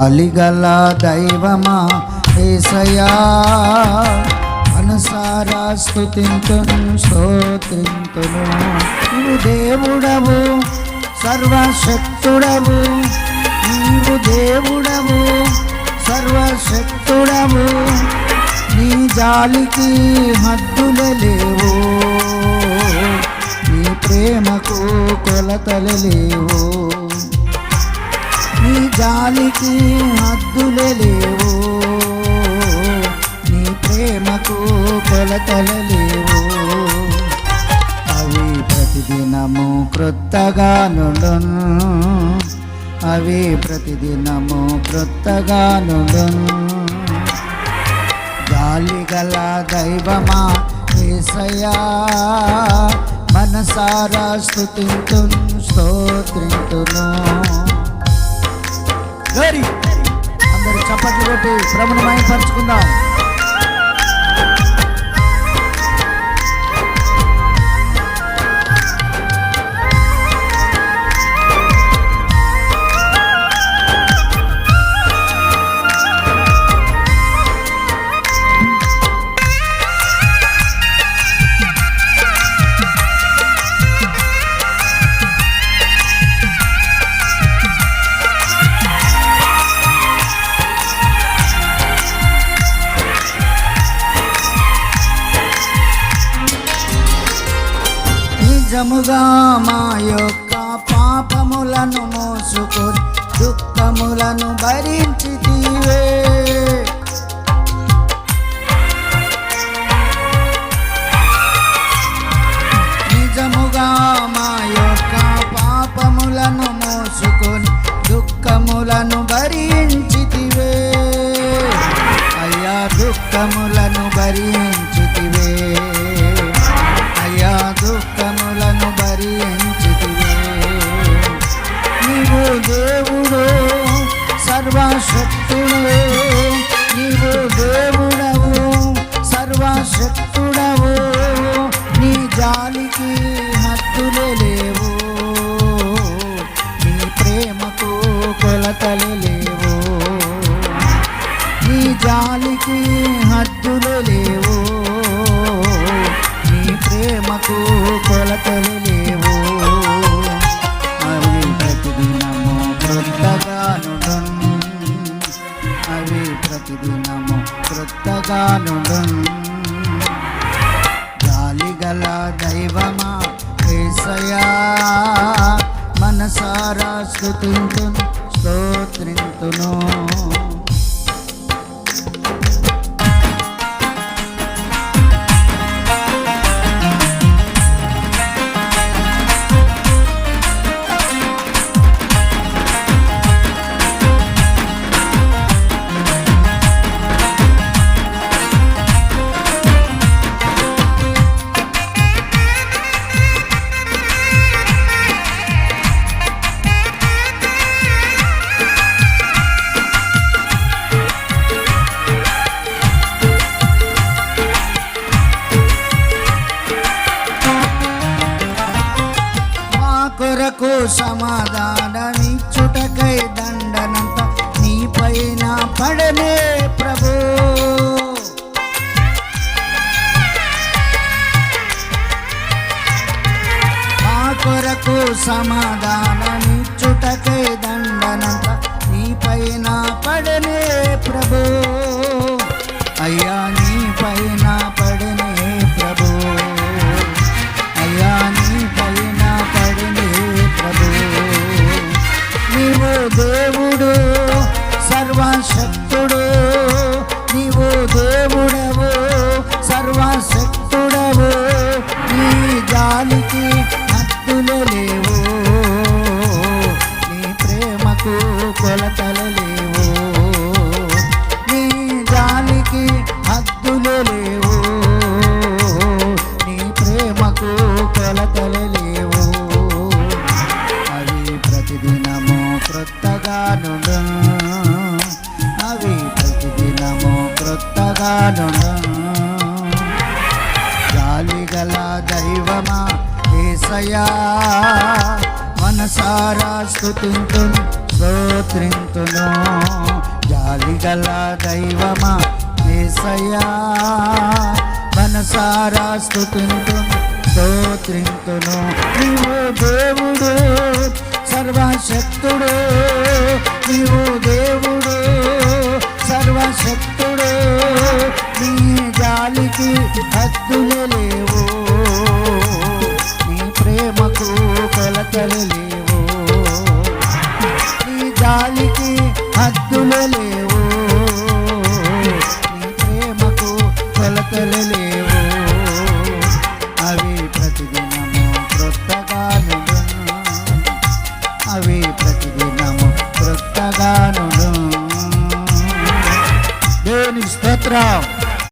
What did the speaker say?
అలిగల దైవమా ఏసయా అనుసారా స్థుతింతును స్తోత్రింతును నీవు దేవుడవు సర్వశక్తుడవు. నీవు దేవుడవు సర్వశక్తుడవు. నీ జాలికి హద్దులు లేవు. నీ ప్రేమకు కొలతలు లేవు. జాలికి హద్దులే లేవు. నీ ప్రేమకు కొలతలు లేవు. అవి ప్రతిదినము క్రొత్తగా నుండును. అవి ప్రతిదినము క్రొత్తగా నుండును. గాలి గల దైవమా ఏసయ్యా మనసారా స్థుతింతును స్తోత్రింతును. అందరూ చప్పట్లు కొట్టి ప్రభుని మయపరుచుకుందాం. నిజముగా మా యొక్క పాపములను మోసుకొని దుఃఖములను భరించితివే. నిజముగా మా యొక్క పాపములను మోసుకొని దుఃఖములను భరించితివే. అయ్యా దుఃఖములను భరించి దేవుడు సర్వశక్తుడు నీవు దేవుడవు సర్వశక్తుడవు నీ జాలికి హద్దులు లేవు నీ ప్రేమకు కొలతలు లేవు నీ జాలికి హద్దులు లేవు. క్రొత్తగానుండును అవి ప్రతిదినము క్రొత్తగానుండును గాలిగల దైవమా ఏసయా మనసారా స్థుతింతును స్తోత్రింతును. సమాధానమిచ్చుటకై దండనంత నీ పైన పడనే ప్రభు. మా కొరకు సమాధానమిచ్చుటకై దండనంత నీపైన సర్వశక్తుడు నీవు దేవుడవు సర్వశక్తుడవు నీ జానికి హద్దులు లేవు నీ ప్రేమకు కొలతలు లేవు నీ జానికి హద్దులు లేవు నీ ప్రేమకు కొలతలు లేవు. అవి ప్రతిదినము క్రొత్తగా నుండు అవి ప్రతిదినము క్రొత్తగా నుండు జాలిగల దైవమా ఏసయా మనసారా స్థుతింతును స్తోత్రింతును. జాలిగల దైవమా ఏసయ్యా? మనసారా స్తుతింతును స్తోత్రింతును. నీవు దేవుడు సర్వశక్తుడు. నీవు దేవుడు